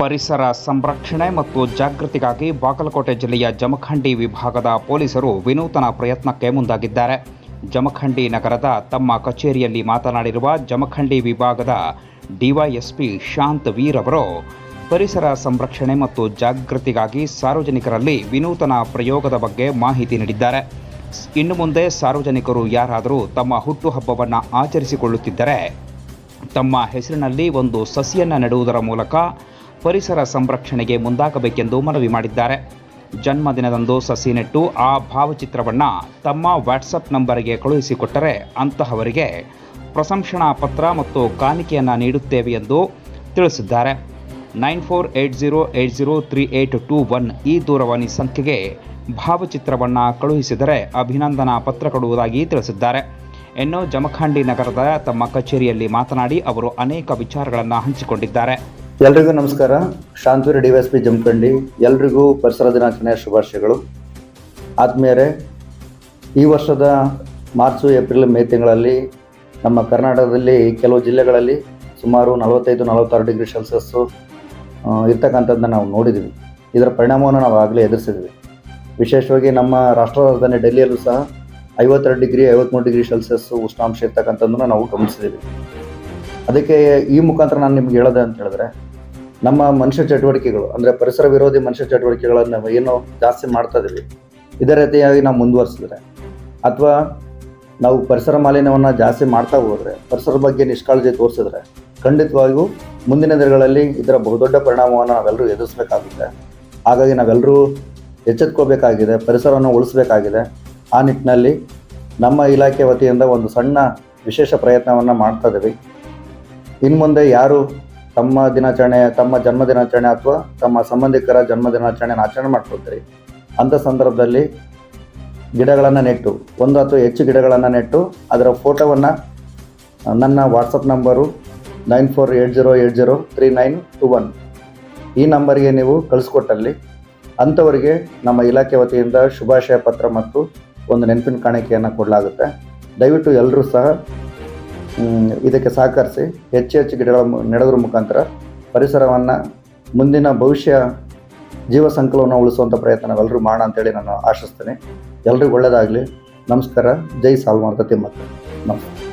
ಪರಿಸರ ಸಂರಕ್ಷಣೆ ಮತ್ತು ಜಾಗೃತಿಗಾಗಿ ಬಾಗಲಕೋಟೆ ಜಿಲ್ಲೆಯ ಜಮಖಂಡಿ ವಿಭಾಗದ ಪೊಲೀಸರು ವಿನೂತನ ಪ್ರಯತ್ನಕ್ಕೆ ಮುಂದಾಗಿದ್ದಾರೆ. ಜಮಖಂಡಿ ನಗರದ ತಮ್ಮ ಕಚೇರಿಯಲ್ಲಿ ಮಾತನಾಡಿರುವ ಜಮಖಂಡಿ ವಿಭಾಗದ ಡಿವೈಎಸ್ಪಿ ಶಾಂತ್ ವೀರ್ ಅವರು, ಪರಿಸರ ಸಂರಕ್ಷಣೆ ಮತ್ತು ಜಾಗೃತಿಗಾಗಿ ಸಾರ್ವಜನಿಕರಲ್ಲಿ ವಿನೂತನ ಪ್ರಯೋಗದ ಬಗ್ಗೆ ಮಾಹಿತಿ ನೀಡಿದ್ದಾರೆ. ಇನ್ನು ಮುಂದೆ ಸಾರ್ವಜನಿಕರು ಯಾರಾದರೂ ತಮ್ಮ ಹುಟ್ಟುಹಬ್ಬವನ್ನು ಆಚರಿಸಿಕೊಳ್ಳುತ್ತಿದ್ದರೆ, ತಮ್ಮ ಹೆಸರಿನಲ್ಲಿ ಒಂದು ಸಸಿಯನ್ನು ನೆಡುವುದರ ಮೂಲಕ ಪರಿಸರ ಸಂರಕ್ಷಣೆಗೆ ಮುಂದಾಗಬೇಕೆಂದು ಮನವಿ ಮಾಡಿದ್ದಾರೆ. ಜನ್ಮದಿನದಂದು ಸಸಿ ನೆಟ್ಟು ಆ ಭಾವಚಿತ್ರವನ್ನು ತಮ್ಮ ವಾಟ್ಸಪ್ ನಂಬರ್ಗೆ ಕಳುಹಿಸಿಕೊಟ್ಟರೆ ಅಂತಹವರಿಗೆ ಪ್ರಶಂಸಣಾ ಪತ್ರ ಮತ್ತು ಕಾಣಿಕೆಯನ್ನು ನೀಡುತ್ತೇವೆ ಎಂದು ತಿಳಿಸಿದ್ದಾರೆ. Nine four eight zero eight zero three eight two one ಈ ದೂರವಾಣಿ ಸಂಖ್ಯೆಗೆ ಭಾವಚಿತ್ರವನ್ನು ಕಳುಹಿಸಿದರೆ ಅಭಿನಂದನಾ ಪತ್ರ ಕೊಡುವುದಾಗಿ ತಿಳಿಸಿದ್ದಾರೆ. ಇನ್ನು ಜಮಖಂಡಿ ನಗರದ ತಮ್ಮ ಕಚೇರಿಯಲ್ಲಿ ಮಾತನಾಡಿ ಅವರು ಅನೇಕ ವಿಚಾರಗಳನ್ನು ಹಂಚಿಕೊಂಡಿದ್ದಾರೆ. ಎಲ್ರಿಗೂ ನಮಸ್ಕಾರ. Shantaveera D S P Jamakhandi. ಎಲ್ರಿಗೂ ಪರಿಸರ ದಿನಾಚರಣೆಯ ಶುಭಾಶಯಗಳು. ಆದ್ಮೇಲೆ ಈ ವರ್ಷದ ಮಾರ್ಚು, ಏಪ್ರಿಲ್, ಮೇ ತಿಂಗಳಲ್ಲಿ ನಮ್ಮ ಕರ್ನಾಟಕದಲ್ಲಿ ಕೆಲವು ಜಿಲ್ಲೆಗಳಲ್ಲಿ ಸುಮಾರು ನಲವತ್ತೈದು, ನಲವತ್ತಾರು ಡಿಗ್ರಿ ಸೆಲ್ಸಿಯಸ್ಸು ಇರ್ತಕ್ಕಂಥದ್ದನ್ನ ನಾವು ನೋಡಿದ್ದೀವಿ. ಇದರ ಪರಿಣಾಮವನ್ನು ನಾವು ಆಗಲೇ ಎದುರಿಸಿದ್ವಿ ವಿಶೇಷವಾಗಿ ನಮ್ಮ ರಾಷ್ಟ್ರ ರಾಜಧಾನಿ ಡೆಲ್ಲಿಯಲ್ಲೂ ಸಹ ಐವತ್ತೆರಡು ಡಿಗ್ರಿ ಐವತ್ತ್ಮೂರು ಡಿಗ್ರಿ ಸೆಲ್ಸಿಯಸ್ಸು ಉಷ್ಣಾಂಶ ಇರ್ತಕ್ಕಂಥದ್ದನ್ನು ನಾವು ಗಮನಿಸಿದ್ದೀವಿ. ಅದಕ್ಕೆ ಈ ಮುಖಾಂತರ ನಾನು ನಿಮ್ಗೆ ಹೇಳೋದೆ ಅಂತ ಹೇಳಿದ್ರೆ ನಮ್ಮ ಮನುಷ್ಯ ಚಟುವಟಿಕೆಗಳು, ಅಂದರೆ ಪರಿಸರ ವಿರೋಧಿ ಮನುಷ್ಯ ಚಟುವಟಿಕೆಗಳನ್ನು ಏನು ಜಾಸ್ತಿ ಮಾಡ್ತಾ ಇದೀವಿ. ಇದೇ ರೀತಿಯಾಗಿ ನಾವು ಮುಂದುವರಿಸಿದ್ರೆ. ಅಥವಾ ನಾವು ಪರಿಸರ ಮಾಲಿನ್ಯವನ್ನು ಜಾಸ್ತಿ ಮಾಡ್ತಾ ಹೋದರೆ, ಪರಿಸರ ಬಗ್ಗೆ ನಿಷ್ಕಾಳಜಿ ತೋರಿಸಿದ್ರೆ, ಖಂಡಿತವಾಗಿಯೂ ಮುಂದಿನ ದಿನಗಳಲ್ಲಿ ಇದರ ಬಹುದೊಡ್ಡ ಪರಿಣಾಮವನ್ನು ನಾವೆಲ್ಲರೂ ಎದುರಿಸಬೇಕಾಗುತ್ತೆ. ಹಾಗಾಗಿ ನಾವೆಲ್ಲರೂ ಎಚ್ಚೆತ್ಕೋಬೇಕಾಗಿದೆ, ಪರಿಸರವನ್ನು ಉಳಿಸಬೇಕಾಗಿದೆ. ಆ ನಿಟ್ಟಿನಲ್ಲಿ ನಮ್ಮ ಇಲಾಖೆ ವತಿಯಿಂದ ಒಂದು ಸಣ್ಣ ವಿಶೇಷ ಪ್ರಯತ್ನವನ್ನು ಮಾಡ್ತಾ ಇದ್ದೀವಿ ಇನ್ನು ಮುಂದೆ ಯಾರು ತಮ್ಮ ದಿನಾಚರಣೆ, ತಮ್ಮ ಜನ್ಮ ದಿನಾಚರಣೆ ಅಥವಾ ತಮ್ಮ ಸಂಬಂಧಿಕರ ಜನ್ಮ ದಿನಾಚರಣೆ ಆಚರಣೆ ಮಾಡ್ಕೊಳ್ತೀರಿ. ಅಂಥ ಸಂದರ್ಭದಲ್ಲಿ ಗಿಡಗಳನ್ನು ನೆಟ್ಟು, ಒಂದು ಅಥವಾ ಹೆಚ್ಚು ಗಿಡಗಳನ್ನು ನೆಟ್ಟು, ಅದರ ಫೋಟೋವನ್ನು ನನ್ನ WhatsApp number nine four eight zero eight zero three nine two one. ಈ ನಂಬರಿಗೆ ನೀವು ಕಳಿಸ್ಕೊಟ್ಟಲ್ಲಿ ಅಂಥವರಿಗೆ ನಮ್ಮ ಇಲಾಖೆ ವತಿಯಿಂದ ಶುಭಾಶಯ ಪತ್ರ ಮತ್ತು ಒಂದು ನೆನಪಿನ ಕಾಣಿಕೆಯನ್ನು ಕೊಡಲಾಗುತ್ತೆ. ದಯವಿಟ್ಟು ಎಲ್ಲರೂ ಸಹ ಇದಕ್ಕೆ ಸಹಕರಿಸಿ ಹೆಚ್ಚು ಹೆಚ್ಚು ಗಿಡಗಳ ನೆಡೋದ್ರ ಮುಖಾಂತರ ಪರಿಸರವನ್ನು ಮುಂದಿನ ಭವಿಷ್ಯ ಜೀವ ಸಂಕಲವನ್ನು ಉಳಿಸುವಂಥ ಪ್ರಯತ್ನ ನಾವೆಲ್ಲರೂ ಮಾಡೋಣ ಅಂತೇಳಿ ನಾನು ಆಶಿಸ್ತೇನೆ. ಎಲ್ರಿಗೂ ಒಳ್ಳೆಯದಾಗಲಿ ನಮಸ್ಕಾರ. ಜೈ ಸಾಲ್ಮಾರ್ತ ತಿಮ್ಮಕ್ಕ ನಮಸ್ಕಾರ